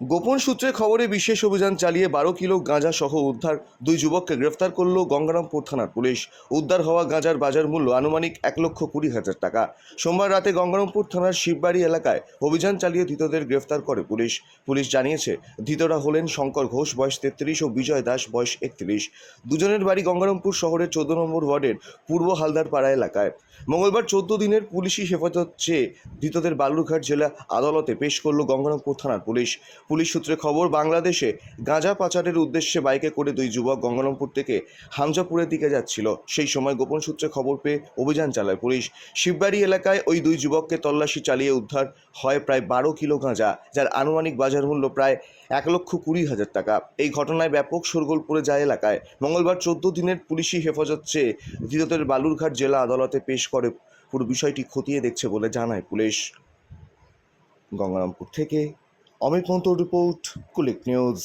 গোপন সূত্রে খবরে বিশেষ অভিযান চালিয়ে বারো কিলো গাঁজা সহ উদ্ধার দুই যুবককে গ্রেফতার করল গঙ্গারামপুর থানার পুলিশ। উদ্ধার হওয়া গাঁজার বাজার মূল্য আনুমানিক এক লক্ষ কুড়ি হাজার টাকা। সোমবার রাতে গঙ্গারামপুর থানার শিববাড়ি এলাকায় অভিযান চালিয়ে ধৃতদের গ্রেফতার করে পুলিশ। পুলিশ জানিয়েছে, ধৃতরা হলেন শঙ্কর ঘোষ, বয়স তেত্রিশ, ও বিজয় দাস, বয়স একত্রিশ। দুজনের বাড়ি গঙ্গারামপুর শহরের চোদ্দ নম্বর ওয়ার্ডের পূর্ব হালদার পাড়া এলাকায়। মঙ্গলবার চোদ্দ দিনের পুলিশি হেফাজত চেয়ে ধৃতদের বালুরঘাট জেলা আদালতে পেশ করল গঙ্গারামপুর থানার পুলিশ। পুলিশ সূত্রে খবর, বাংলাদেশে গাঁজা পাচারের উদ্দেশ্যে বাইকে করে দুই যুবক গঙ্গারামপুর থেকে হামজাপুরের দিকে যাচ্ছিল। সেই সময় গোপন সূত্রে খবর পেয়ে অভিযান চালায় পুলিশ। শিববাড়ি এলাকায় ওই দুই যুবককে তল্লাশি চালিয়ে উদ্ধার হয় প্রায় বারো কিলো গাঁজা, যার আনুমানিক বাজার মূল্য প্রায় এক লক্ষ কুড়ি হাজার টাকা। এই ঘটনায় ব্যাপক শোরগোল পড়ে যায় এলাকায়। মঙ্গলবার চোদ্দ দিনের পুলিশি হেফাজত চেয়ে ধৃতদের বালুরঘাট জেলা আদালতে পেশ করে পুরো বিষয়টি খতিয়ে দেখছে বলে জানায় পুলিশ। গঙ্গারামপুর থেকে অমিত মন্ত্র রিপোর্ট কুলিক নিউজ